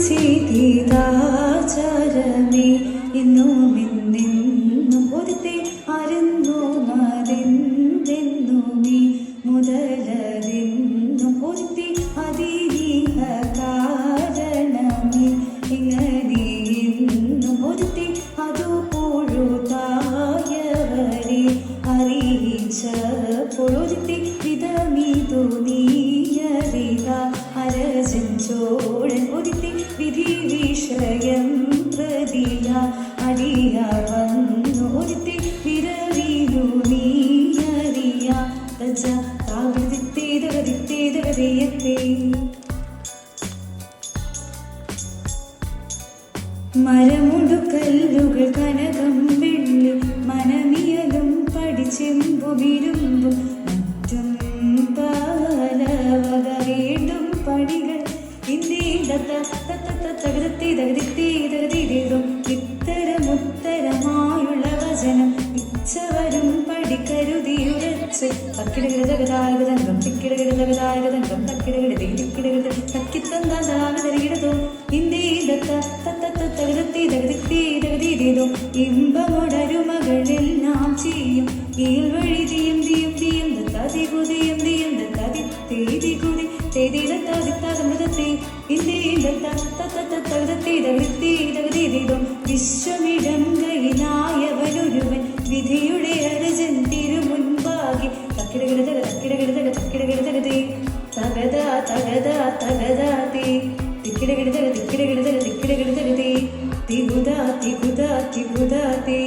ചിതിതാചരമേ എന്നും എന്നെന്നും ഒരുത്തെ അറിന്നു മറിന്തെന്നുമേ മുതലെന്നും ഒരുത്തെ അതിരീഹ കാരണമേ ഇങ്ങനെ എന്നും ഒരുത്തെ അതുപോഴുതായവരെ അറിയിച്ച പൊഴുത്തെ വിധമീതു അടിയാർ വന്നു ഒരുത്തി വിരവീനു നീ അറിയാത്ത താകൃതിത്തേതകതിത്തേതകതയത്തേ മരമുടുക്കല്ലുകൾ കനകം വെള്ളി മനമിയലും പഠിച്ചെമ്പു വിരുമ്പും മറ്റും പലവക വീണ്ടും പടികൾ ഇന്ത്യയിലും പടിക്കരുതിയുരച്ച് തക്കിടകിടതകതായകതങ്കം തിക്കിടകിടതകതായകതങ്കം തക്കിടകിടതി തിക്കിടകിട തക്കിത്തന്താതാകതരികിടതോ ഇന്ത്യയിലത്തകതീതകതീതകതീതകതീതോ നാം ചെയ്യും. കീഴ്വഴി തീയും തീയും തീയും തീയും തതികുതിയും തീയും തതി തേതി കുതി തേതിയിലത്താതിത്താകമൃതത്തെ ഇന്ത്യയിലത്തീതകതീതകതീതകതീതോ വിശ്വമിടം കൈലായവനൊരുവൻ വിധിയുടെ തികുത തികുതാതേ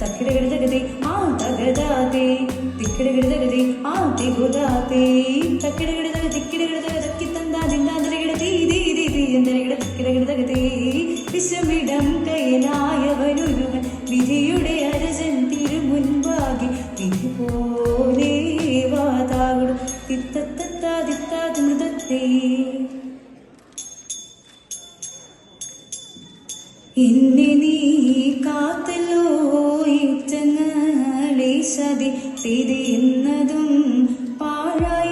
തക്കിടകിടതകതേ ആ തകതാതേ തിക്കിടകിടതകതേ ആ തികുതാതേ തക്കിടകിടതക തിക്കിടകിടതക തക്കിത്തന്താ ദിന്താന്തരകിട തീ തീ തീ തീ എന്തരകിട എന്നെ നീ കാത്തല്ലോ ഇറ്റങ്ങളെ സതി തിരിയുന്നതും പാഴായിട്ടേകുന്നു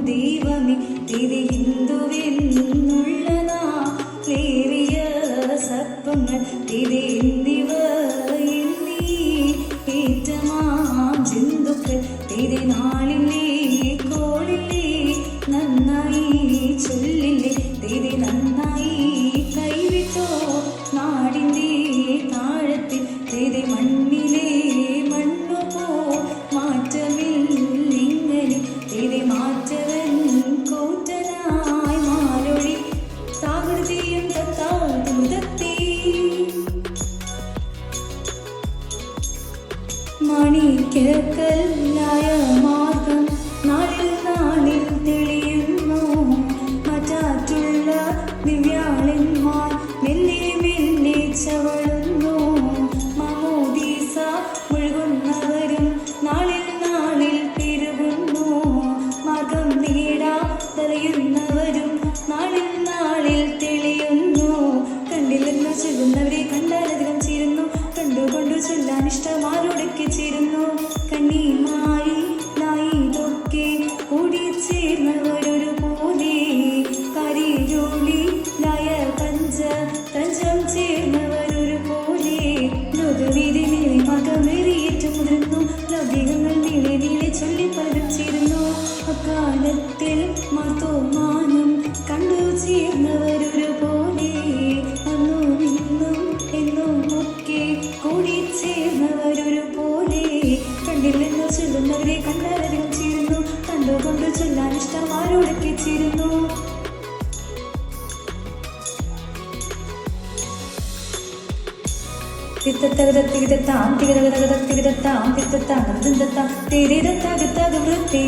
ദൈവമേ. തിരി ഹിന്ദുവെന്നുള്ള നാളേറിയ സർപ്പങ്ങൾ. തിരി എന്നിവ എന്നീ ഏറ്റമാം ജന്തുക്കൾ തിരി മണിക്കല്ലായ മാർഗം നാട്ടിൽ നാളിൽ തെളിയുന്നു. മറ്റാറ്റുള്ള ദിവ്യാളന്മാർ മെല്ലെ മെല്ലെ ചവളുന്നു മമോദീസ മുഴുകുന്നവരും നാളിൽ നാളിൽ പെരുകുന്നു. മകം നേടാ തെളിയുന്നവരും ചൊല്ലാൻ ഇഷ്ടം ആരോടൊക്കെ ചേരുന്നു തിത്തത്തകതത്തികിതത്താം തികതകതകതത്തികിതത്താം തിത്തത്താം തിന്തത്താം തിരിതത്താകത്താക വൃത്തി